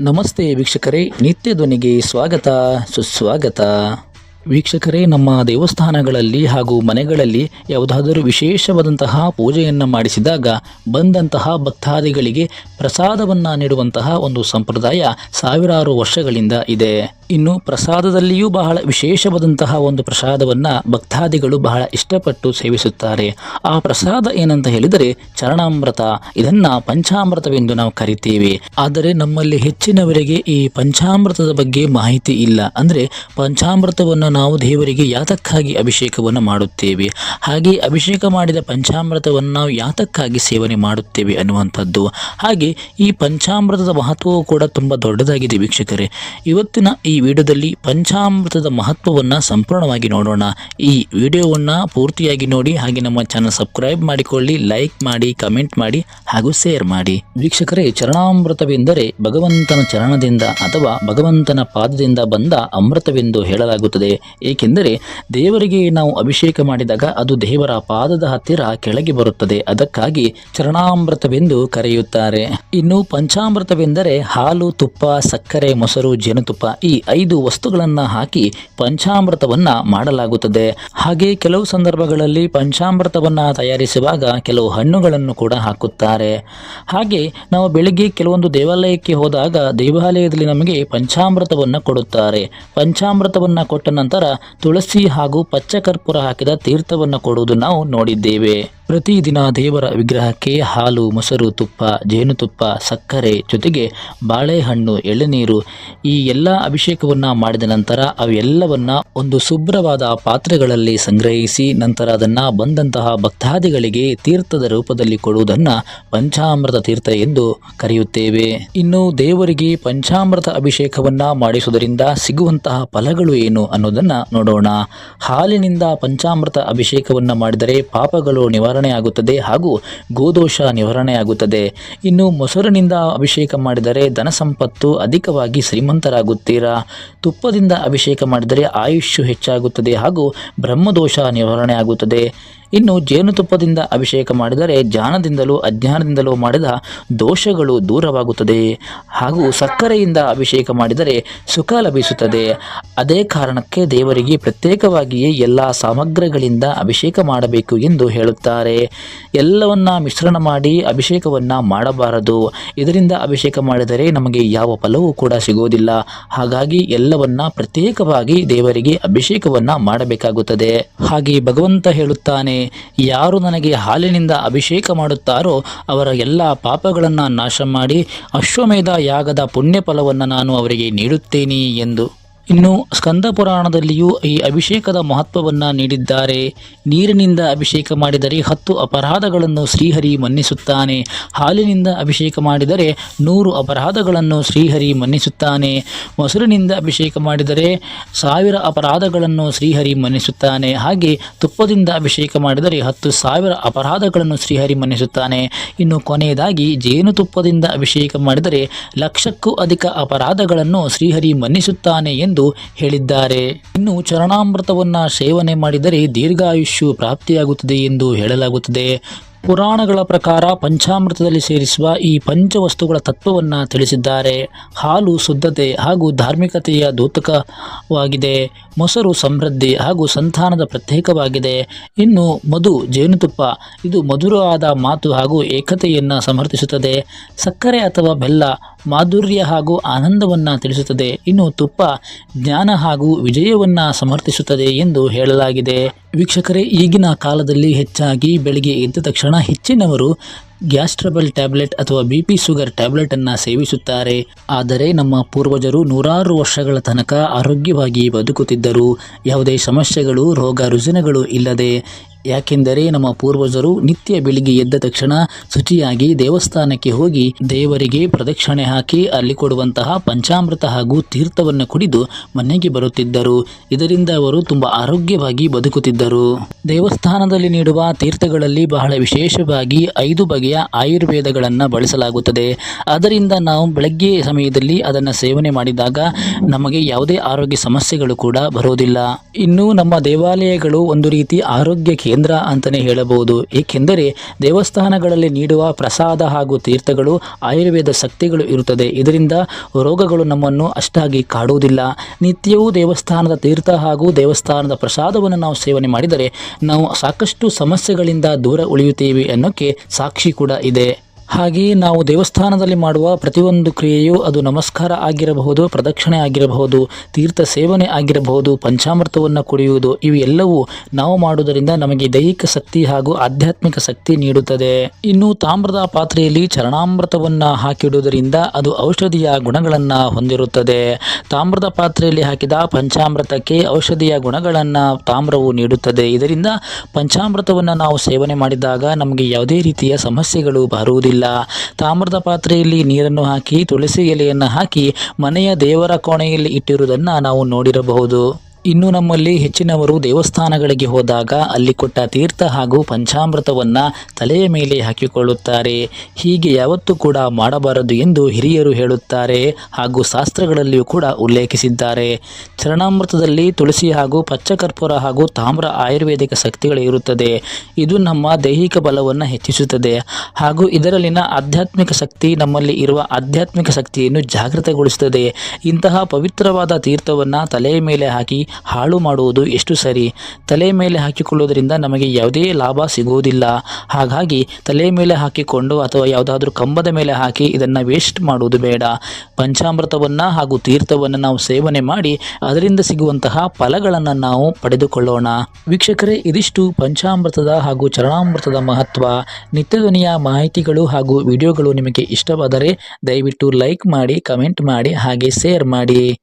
ನಮಸ್ತೆ ವೀಕ್ಷಕರೇ ನಿತ್ಯ ಧ್ವನಿಗೆ ಸ್ವಾಗತ ಸುಸ್ವಾಗತ. ವೀಕ್ಷಕರೇ, ನಮ್ಮ ದೇವಸ್ಥಾನಗಳಲ್ಲಿ ಹಾಗೂ ಮನೆಗಳಲ್ಲಿ ಯಾವುದಾದರೂ ವಿಶೇಷವಾದಂತಹ ಪೂಜೆಯನ್ನು ಮಾಡಿಸಿದಾಗ ಬಂದಂತಹ ಭಕ್ತಾದಿಗಳಿಗೆ ಪ್ರಸಾದವನ್ನು ನೀಡುವಂತಹ ಒಂದು ಸಂಪ್ರದಾಯ ಸಾವಿರಾರು ವರ್ಷಗಳಿಂದ ಇದೆ. ಇನ್ನು ಪ್ರಸಾದದಲ್ಲಿಯೂ ಬಹಳ ವಿಶೇಷವಾದಂತಹ ಒಂದು ಪ್ರಸಾದವನ್ನು ಭಕ್ತಾದಿಗಳು ಬಹಳ ಇಷ್ಟಪಟ್ಟು ಸೇವಿಸುತ್ತಾರೆ. ಆ ಪ್ರಸಾದ ಏನಂತ ಹೇಳಿದರೆ ಚರಣಾಮೃತ. ಇದನ್ನ ಪಂಚಾಮೃತವೆಂದು ನಾವು ಕರಿತೀವಿ. ಆದರೆ ನಮ್ಮಲ್ಲಿ ಹೆಚ್ಚಿನವರಿಗೆ ಈ ಪಂಚಾಮೃತದ ಬಗ್ಗೆ ಮಾಹಿತಿ ಇಲ್ಲ. ಅಂದರೆ ಪಂಚಾಮೃತವನ್ನು ನಾವು ದೇವರಿಗೆ ಯಾತಕ್ಕಾಗಿ ಅಭಿಷೇಕವನ್ನು ಮಾಡುತ್ತೇವೆ? ಹಾಗೆ ಅಭಿಷೇಕ ಮಾಡಿದ ಪಂಚಾಮೃತವನ್ನು ನಾವು ಯಾತಕ್ಕಾಗಿ ಸೇವನೆ ಮಾಡುತ್ತೇವೆ ಅನ್ನುವಂಥದ್ದು. ಹಾಗೆ ಈ ಪಂಚಾಮೃತದ ಮಹತ್ವವು ಕೂಡ ತುಂಬ ದೊಡ್ಡದಾಗಿದೆ ವೀಕ್ಷಕರೇ. ಇವತ್ತಿನ ಈ ವಿಡಿಯೋದಲ್ಲಿ ಪಂಚಾಮೃತದ ಮಹತ್ವವನ್ನು ಸಂಪೂರ್ಣವಾಗಿ ನೋಡೋಣ. ಈ ವಿಡಿಯೋವನ್ನು ಪೂರ್ತಿಯಾಗಿ ನೋಡಿ, ಹಾಗೆ ನಮ್ಮ ಚಾನಲ್ ಸಬ್ಸ್ಕ್ರೈಬ್ ಮಾಡಿಕೊಳ್ಳಿ, ಲೈಕ್ ಮಾಡಿ, ಕಮೆಂಟ್ ಮಾಡಿ, ಹಾಗೂ ಶೇರ್ ಮಾಡಿ. ವೀಕ್ಷಕರೇ, ಚರಣಾಮೃತವೆಂದರೆ ಭಗವಂತನ ಚರಣದಿಂದ ಅಥವಾ ಭಗವಂತನ ಪಾದದಿಂದ ಬಂದ ಅಮೃತವೆಂದು ಹೇಳಲಾಗುತ್ತದೆ. ಏಕೆಂದರೆ ದೇವರಿಗೆ ನಾವು ಅಭಿಷೇಕ ಮಾಡಿದಾಗ ಅದು ದೇವರ ಪಾದದ ಹತ್ತಿರ ಕೆಳಗೆ ಬರುತ್ತದೆ. ಅದಕ್ಕಾಗಿ ಚರಣಾಮೃತವೆಂದು ಕರೆಯುತ್ತಾರೆ. ಇನ್ನು ಪಂಚಾಮೃತವೆಂದರೆ ಹಾಲು, ತುಪ್ಪ, ಸಕ್ಕರೆ, ಮೊಸರು, ಜೇನುತುಪ್ಪ ಈ ಐದು ವಸ್ತುಗಳನ್ನು ಹಾಕಿ ಪಂಚಾಮೃತವನ್ನ ಮಾಡಲಾಗುತ್ತದೆ. ಹಾಗೆ ಕೆಲವು ಸಂದರ್ಭಗಳಲ್ಲಿ ಪಂಚಾಮೃತವನ್ನ ತಯಾರಿಸುವಾಗ ಕೆಲವು ಹಣ್ಣುಗಳನ್ನು ಕೂಡ ಹಾಕುತ್ತಾರೆ. ಹಾಗೆ ನಾವು ಬೆಳಿಗ್ಗೆ ಕೆಲವೊಂದು ದೇವಾಲಯಕ್ಕೆ ಹೋದಾಗ ದೇವಾಲಯದಲ್ಲಿ ನಮಗೆ ಪಂಚಾಮೃತವನ್ನು ಕೊಡುತ್ತಾರೆ. ಪಂಚಾಮೃತವನ್ನು ಕೊಟ್ಟ ನಂತರ ತುಳಸಿ ಹಾಗೂ ಪಚ್ಚಕರ್ಪೂರ ಹಾಕಿದ ತೀರ್ಥವನ್ನು ಕೊಡುವುದು ನಾವು ನೋಡಿದ್ದೇವೆ. ಪ್ರತಿದಿನ ದೇವರ ವಿಗ್ರಹಕ್ಕೆ ಹಾಲು, ಮೊಸರು, ತುಪ್ಪ, ಜೇನುತುಪ್ಪ, ಸಕ್ಕರೆ ಜೊತೆಗೆ ಬಾಳೆಹಣ್ಣು, ಎಳೆನೀರು ಈ ಎಲ್ಲ ಅಭಿಷೇಕವನ್ನು ಮಾಡಿದ ನಂತರ ಅವೆಲ್ಲವನ್ನ ಒಂದು ಶುಭ್ರವಾದ ಪಾತ್ರೆಗಳಲ್ಲಿ ಸಂಗ್ರಹಿಸಿ ನಂತರ ಅದನ್ನು ಬಂದಂತಹ ಭಕ್ತಾದಿಗಳಿಗೆ ತೀರ್ಥದ ರೂಪದಲ್ಲಿ ಕೊಡುವುದನ್ನು ಪಂಚಾಮೃತ ತೀರ್ಥ ಎಂದು ಕರೆಯುತ್ತೇವೆ. ಇನ್ನು ದೇವರಿಗೆ ಪಂಚಾಮೃತ ಅಭಿಷೇಕವನ್ನ ಮಾಡಿಸುವುದರಿಂದ ಸಿಗುವಂತಹ ಫಲಗಳು ಏನು ಅನ್ನೋದನ್ನ ನೋಡೋಣ. ಹಾಲಿನಿಂದ ಪಂಚಾಮೃತ ಅಭಿಷೇಕವನ್ನು ಮಾಡಿದರೆ ಪಾಪಗಳು ನಿವಾರಣೆ ಆಗುತ್ತದೆ ಹಾಗೂ ಗೋದೋಷ ನಿವಾರಣೆ ಆಗುತ್ತದೆ ಇನ್ನು ಮೊಸರಿನಿಂದ ಅಭಿಷೇಕ ಮಾಡಿದರೆ ಧನ ಸಂಪತ್ತು ಅಧಿಕವಾಗಿ ಶ್ರೀಮಂತರಾಗುತ್ತೀರಾ? ತುಪ್ಪದಿಂದ ಅಭಿಷೇಕ ಮಾಡಿದರೆ ಆಯುಷ್ಯು ಹೆಚ್ಚಾಗುತ್ತದೆ ಹಾಗೂ ಬ್ರಹ್ಮದೋಷ ನಿವಾರಣೆ ಆಗುತ್ತದೆ ಇನ್ನು ಜೇನುತುಪ್ಪದಿಂದ ಅಭಿಷೇಕ ಮಾಡಿದರೆ ಜ್ಞಾನದಿಂದಲೂ ಅಜ್ಞಾನದಿಂದಲೂ ಮಾಡಿದ ದೋಷಗಳು ದೂರವಾಗುತ್ತದೆ. ಹಾಗೂ ಸಕ್ಕರೆಯಿಂದ ಅಭಿಷೇಕ ಮಾಡಿದರೆ ಸುಖ ಲಭಿಸುತ್ತದೆ. ಅದೇ ಕಾರಣಕ್ಕೆ ದೇವರಿಗೆ ಪ್ರತ್ಯೇಕವಾಗಿಯೇ ಎಲ್ಲ ಸಾಮಗ್ರಿಗಳಿಂದ ಅಭಿಷೇಕ ಮಾಡಬೇಕು ಎಂದು ಹೇಳುತ್ತಾರೆ. ಎಲ್ಲವನ್ನ ಮಿಶ್ರಣ ಮಾಡಿ ಅಭಿಷೇಕವನ್ನ ಮಾಡಬಾರದು. ಇದರಿಂದ ಅಭಿಷೇಕ ಮಾಡಿದರೆ ನಮಗೆ ಯಾವ ಫಲವೂ ಕೂಡ ಸಿಗುವುದಿಲ್ಲ. ಹಾಗಾಗಿ ಎಲ್ಲವನ್ನ ಪ್ರತ್ಯೇಕವಾಗಿ ದೇವರಿಗೆ ಅಭಿಷೇಕವನ್ನ ಮಾಡಬೇಕಾಗುತ್ತದೆ. ಹಾಗೆ ಭಗವಂತ ಹೇಳುತ್ತಾನೆ ಯಾರು ನನಗೆ ಹಾಲಿನಿಂದ ಅಭಿಷೇಕ ಮಾಡುತ್ತಾರೋ ಅವರ ಎಲ್ಲ ಪಾಪಗಳನ್ನು ನಾಶ ಮಾಡಿ ಅಶ್ವಮೇಧ ಯಾಗದ ಪುಣ್ಯ ಫಲವನ್ನು ನಾನು ಅವರಿಗೆ ನೀಡುತ್ತೇನೆ ಎಂದು. ಇನ್ನು ಸ್ಕಂದ ಪುರಾಣದಲ್ಲಿಯೂ ಈ ಅಭಿಷೇಕದ ಮಹತ್ವವನ್ನು ನೀಡಿದ್ದಾರೆ. ನೀರಿನಿಂದ ಅಭಿಷೇಕ ಮಾಡಿದರೆ ಹತ್ತು ಅಪರಾಧಗಳನ್ನು ಶ್ರೀಹರಿ ಮನ್ನಿಸುತ್ತಾನೆ. ಹಾಲಿನಿಂದ ಅಭಿಷೇಕ ಮಾಡಿದರೆ ನೂರು ಅಪರಾಧಗಳನ್ನು ಶ್ರೀಹರಿ ಮನ್ನಿಸುತ್ತಾನೆ. ಮೊಸರಿನಿಂದ ಅಭಿಷೇಕ ಮಾಡಿದರೆ ಸಾವಿರ ಅಪರಾಧಗಳನ್ನು ಶ್ರೀಹರಿ ಮನ್ನಿಸುತ್ತಾನೆ. ಹಾಗೆ ತುಪ್ಪದಿಂದ ಅಭಿಷೇಕ ಮಾಡಿದರೆ ಹತ್ತು ಸಾವಿರ ಅಪರಾಧಗಳನ್ನು ಶ್ರೀಹರಿ ಮನ್ನಿಸುತ್ತಾನೆ. ಇನ್ನು ಕೊನೆಯದಾಗಿ ಜೇನುತುಪ್ಪದಿಂದ ಅಭಿಷೇಕ ಮಾಡಿದರೆ ಲಕ್ಷಕ್ಕೂ ಅಧಿಕ ಅಪರಾಧಗಳನ್ನು ಶ್ರೀಹರಿ ಮನ್ನಿಸುತ್ತಾನೆ ಎಂದು ಹೇಳಿದ್ದಾರೆ. ಇನ್ನು ಚರಣಾಮೃತವನ್ನ ಸೇವನೆ ಮಾಡಿದರೆ ದೀರ್ಘಾಯುಷ್ಯು ಪ್ರಾಪ್ತಿಯಾಗುತ್ತದೆ ಎಂದು ಹೇಳಲಾಗುತ್ತದೆ. ಪುರಾಣಗಳ ಪ್ರಕಾರ ಪಂಚಾಮೃತದಲ್ಲಿ ಸೇರಿಸುವ ಈ ಪಂಚವಸ್ತುಗಳ ತತ್ವವನ್ನು ತಿಳಿಸಿದ್ದಾರೆ. ಹಾಲು ಶುದ್ಧತೆ ಹಾಗೂ ಧಾರ್ಮಿಕತೆಯ ದ್ಯೋತಕವಾಗಿದೆ ಮೊಸರು ಸಮೃದ್ಧಿ ಹಾಗೂ ಸಂತಾನದ ಪ್ರತ್ಯೇಕವಾಗಿದೆ. ಇನ್ನು ಮಧು, ಜೇನುತುಪ್ಪ, ಇದು ಮಧುರವಾದ ಮಾತು ಹಾಗೂ ಏಕತೆಯನ್ನು ಸಮರ್ಥಿಸುತ್ತದೆ. ಸಕ್ಕರೆ ಅಥವಾ ಬೆಲ್ಲ ಮಾಧುರ್ಯ ಹಾಗೂ ಆನಂದವನ್ನು ತಿಳಿಸುತ್ತದೆ. ಇನ್ನು ತುಪ್ಪ ಜ್ಞಾನ ಹಾಗೂ ವಿಜಯವನ್ನು ಸಮರ್ಥಿಸುತ್ತದೆ ಎಂದು ಹೇಳಲಾಗಿದೆ. ವೀಕ್ಷಕರೇ, ಈಗಿನ ಕಾಲದಲ್ಲಿ ಹೆಚ್ಚಾಗಿ ಬೆಳಿಗ್ಗೆ ಎದ್ದ ತಕ್ಷಣ ಹೆಚ್ಚಿನವರು ಗ್ಯಾಸ್ ಟ್ರಬಲ್ ಟ್ಯಾಬ್ಲೆಟ್ ಅಥವಾ ಬಿ ಪಿ ಶುಗರ್ ಟ್ಯಾಬ್ಲೆಟನ್ನು ಸೇವಿಸುತ್ತಾರೆ. ಆದರೆ ನಮ್ಮ ಪೂರ್ವಜರು ನೂರಾರು ವರ್ಷಗಳ ತನಕ ಆರೋಗ್ಯವಾಗಿ ಬದುಕುತ್ತಿದ್ದರು. ಯಾವುದೇ ಸಮಸ್ಯೆಗಳು, ರೋಗ, ರುಜಿನಗಳು ಇಲ್ಲದೆ ಯಾಕೆಂದರೆ ನಮ್ಮ ಪೂರ್ವಜರು ನಿತ್ಯ ಬೆಳಿಗ್ಗೆ ಎದ್ದ ತಕ್ಷಣ ಶುಚಿಯಾಗಿ ದೇವಸ್ಥಾನಕ್ಕೆ ಹೋಗಿ ದೇವರಿಗೆ ಪ್ರದಕ್ಷಿಣೆ ಹಾಕಿ ಅಲ್ಲಿ ಕೊಡುವಂತಹ ಪಂಚಾಮೃತ ಹಾಗೂ ತೀರ್ಥವನ್ನು ಕುಡಿದು ಮನೆಗೆ ಬರುತ್ತಿದ್ದರು. ಇದರಿಂದ ಅವರು ತುಂಬ ಆರೋಗ್ಯವಾಗಿ ಬದುಕುತ್ತಿದ್ದರು. ದೇವಸ್ಥಾನದಲ್ಲಿ ನೀಡುವ ತೀರ್ಥಗಳಲ್ಲಿ ಬಹಳ ವಿಶೇಷವಾಗಿ ಐದು ಬಗೆಯ ಆಯುರ್ವೇದಗಳನ್ನು ಬಳಸಲಾಗುತ್ತದೆ. ಅದರಿಂದ ನಾವು ಬೆಳಗ್ಗೆ ಸಮಯದಲ್ಲಿ ಅದನ್ನು ಸೇವನೆ ಮಾಡಿದಾಗ ನಮಗೆ ಯಾವುದೇ ಆರೋಗ್ಯ ಸಮಸ್ಯೆಗಳು ಕೂಡ ಬರೋದಿಲ್ಲ. ಇನ್ನು ನಮ್ಮ ದೇವಾಲಯಗಳು ಒಂದು ರೀತಿ ಆರೋಗ್ಯ ಕೇಂದ್ರ ಕೇಂದ್ರ ಅಂತಲೇ ಹೇಳಬಹುದು. ಏಕೆಂದರೆ ದೇವಸ್ಥಾನಗಳಲ್ಲಿ ನೀಡುವ ಪ್ರಸಾದ ಹಾಗೂ ತೀರ್ಥಗಳು ಆಯುರ್ವೇದ ಶಕ್ತಿಗಳು ಇರುತ್ತದೆ. ಇದರಿಂದ ರೋಗಗಳು ನಮ್ಮನ್ನು ಅಷ್ಟಾಗಿ ಕಾಡುವುದಿಲ್ಲ. ನಿತ್ಯವೂ ದೇವಸ್ಥಾನದ ತೀರ್ಥ ಹಾಗೂ ದೇವಸ್ಥಾನದ ಪ್ರಸಾದವನ್ನು ನಾವು ಸೇವನೆ ಮಾಡಿದರೆ ನಾವು ಸಾಕಷ್ಟು ಸಮಸ್ಯೆಗಳಿಂದ ದೂರ ಉಳಿಯುತ್ತೇವೆ ಅನ್ನೋಕ್ಕೆ ಸಾಕ್ಷಿ ಕೂಡ ಇದೆ. ಹಾಗೆಯೇ ನಾವು ದೇವಸ್ಥಾನದಲ್ಲಿ ಮಾಡುವ ಪ್ರತಿಯೊಂದು ಕ್ರಿಯೆಯು ಅದು ನಮಸ್ಕಾರ ಆಗಿರಬಹುದು, ಪ್ರದಕ್ಷಿಣೆ ಆಗಿರಬಹುದು, ತೀರ್ಥ ಸೇವನೆ ಆಗಿರಬಹುದು, ಪಂಚಾಮೃತವನ್ನು ಕುಡಿಯುವುದು, ಇವೆಲ್ಲವೂ ನಾವು ಮಾಡುವುದರಿಂದ ನಮಗೆ ದೈಹಿಕ ಶಕ್ತಿ ಹಾಗೂ ಆಧ್ಯಾತ್ಮಿಕ ಶಕ್ತಿ ನೀಡುತ್ತದೆ. ಇನ್ನು ತಾಮ್ರದ ಪಾತ್ರೆಯಲ್ಲಿ ಚರಣಾಮೃತವನ್ನು ಹಾಕಿಡುವುದರಿಂದ ಅದು ಔಷಧಿಯ ಗುಣಗಳನ್ನು ಹೊಂದಿರುತ್ತದೆ. ತಾಮ್ರದ ಪಾತ್ರೆಯಲ್ಲಿ ಹಾಕಿದ ಪಂಚಾಮೃತಕ್ಕೆ ಔಷಧಿಯ ಗುಣಗಳನ್ನು ತಾಮ್ರವು ನೀಡುತ್ತದೆ. ಇದರಿಂದ ಪಂಚಾಮೃತವನ್ನು ನಾವು ಸೇವನೆ ಮಾಡಿದಾಗ ನಮಗೆ ಯಾವುದೇ ರೀತಿಯ ಸಮಸ್ಯೆಗಳು ಬರುವುದಿಲ್ಲ. ತಾಮ್ರದ ಪಾತ್ರೆಯಲ್ಲಿ ನೀರನ್ನು ಹಾಕಿ ತುಳಸಿ ಎಲೆಯನ್ನು ಹಾಕಿ ಮನೆಯ ದೇವರ ಕೋಣೆಯಲ್ಲಿ ಇಟ್ಟಿರುವುದನ್ನು ನಾವು ನೋಡಿರಬಹುದು. ಇನ್ನು ನಮ್ಮಲ್ಲಿ ಹೆಚ್ಚಿನವರು ದೇವಸ್ಥಾನಗಳಿಗೆ ಹೋದಾಗ ಅಲ್ಲಿ ಕೊಟ್ಟ ತೀರ್ಥ ಹಾಗೂ ಪಂಚಾಮೃತವನ್ನು ತಲೆಯ ಮೇಲೆ ಹಾಕಿಕೊಳ್ಳುತ್ತಾರೆ. ಹೀಗೆ ಯಾವತ್ತೂ ಕೂಡ ಮಾಡಬಾರದು ಎಂದು ಹಿರಿಯರು ಹೇಳುತ್ತಾರೆ ಹಾಗೂ ಶಾಸ್ತ್ರಗಳಲ್ಲಿಯೂ ಕೂಡ ಉಲ್ಲೇಖಿಸಿದ್ದಾರೆ. ಚರಣಾಮೃತದಲ್ಲಿ ತುಳಸಿ ಹಾಗೂ ಪಚ್ಚಕರ್ಪೂರ ಹಾಗೂ ತಾಮ್ರ ಆಯುರ್ವೇದಿಕ ಶಕ್ತಿಗಳು ಇರುತ್ತದೆ. ಇದು ನಮ್ಮ ದೈಹಿಕ ಬಲವನ್ನು ಹೆಚ್ಚಿಸುತ್ತದೆ. ಹಾಗೂ ಇದರಲ್ಲಿನ ಆಧ್ಯಾತ್ಮಿಕ ಶಕ್ತಿ ನಮ್ಮಲ್ಲಿ ಇರುವ ಆಧ್ಯಾತ್ಮಿಕ ಶಕ್ತಿಯನ್ನು ಜಾಗೃತಗೊಳಿಸುತ್ತದೆ. ಇಂತಹ ಪವಿತ್ರವಾದ ತೀರ್ಥವನ್ನು ತಲೆಯ ಮೇಲೆ ಹಾಕಿ ಹಾಳು ಮಾಡುವುದು ಎಷ್ಟು ಸರಿ? ತಲೆ ಮೇಲೆ ಹಾಕಿಕೊಳ್ಳುವುದರಿಂದ ನಮಗೆ ಯಾವುದೇ ಲಾಭ ಸಿಗುವುದಿಲ್ಲ. ಹಾಗಾಗಿ ತಲೆ ಮೇಲೆ ಹಾಕಿಕೊಂಡು ಅಥವಾ ಯಾವುದಾದ್ರೂ ಕಂಬದ ಮೇಲೆ ಹಾಕಿ ಇದನ್ನು ವೇಸ್ಟ್ ಮಾಡುವುದು ಬೇಡ. ಪಂಚಾಮೃತವನ್ನು ಹಾಗೂ ತೀರ್ಥವನ್ನು ನಾವು ಸೇವನೆ ಮಾಡಿ ಅದರಿಂದ ಸಿಗುವಂತಹ ಫಲಗಳನ್ನು ನಾವು ಪಡೆದುಕೊಳ್ಳೋಣ. ವೀಕ್ಷಕರೇ, ಇದಿಷ್ಟು ಪಂಚಾಮೃತದ ಹಾಗೂ ಚರಣಾಮೃತದ ಮಹತ್ವ. ನಿತ್ಯಧ್ವನಿಯ ಮಾಹಿತಿಗಳು ಹಾಗೂ ವಿಡಿಯೋಗಳು ನಿಮಗೆ ಇಷ್ಟವಾದರೆ ದಯವಿಟ್ಟು ಲೈಕ್ ಮಾಡಿ, ಕಮೆಂಟ್ ಮಾಡಿ, ಹಾಗೆ ಶೇರ್ ಮಾಡಿ.